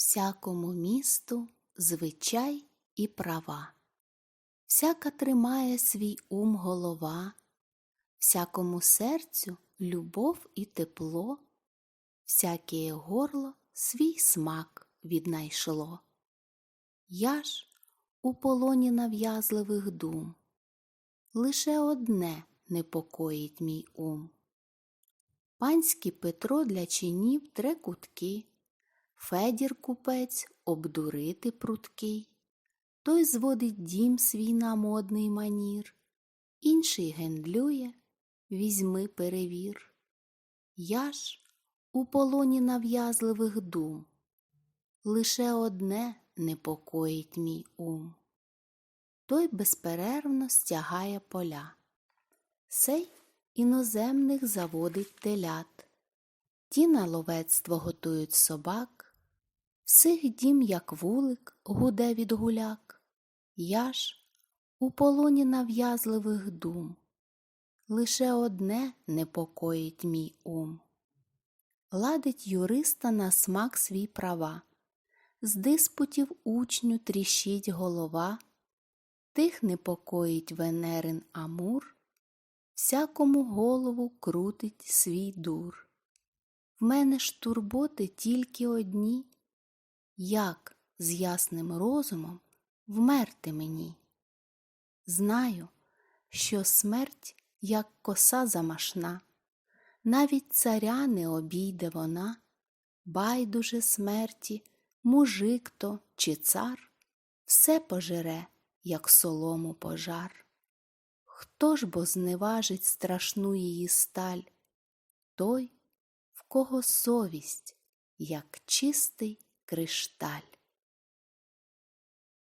Всякому місту звичай і права, всяка тримає свій ум голова, всякому серцю любов і тепло, всяке горло свій смак віднайшло. Я ж у полоні нав'язливих дум, лише одне непокоїть мій ум. Панський Петро для чинів тре кутки, Федір купець обдурити пруткий, той зводить дім свій на модний манір, інший гендлює, візьми перевір. Я ж у полоні нав'язливих дум, лише одне непокоїть мій ум. Той безперервно стягає поля, сей іноземних заводить телят. Ті на ловецтво готують собак, всіх дім, як вулик, гуде від гуляк. Я ж у полоні нав'язливих дум, лише одне непокоїть мій ум. Ладить юриста на смак свій права, з диспутів учню тріщить голова, тих непокоїть Венерин Амур, всякому голову крутить свій дур. В мене ж турботи тільки одні, як з ясним розумом вмерти мені. Знаю, що смерть, як коса замашна, навіть царя не обійде вона, байдуже смерті, мужик то чи цар, все пожере, як солому пожар. Хто ж бо зневажить страшну її сталь? Той, в кого совість, як чистий кришталь.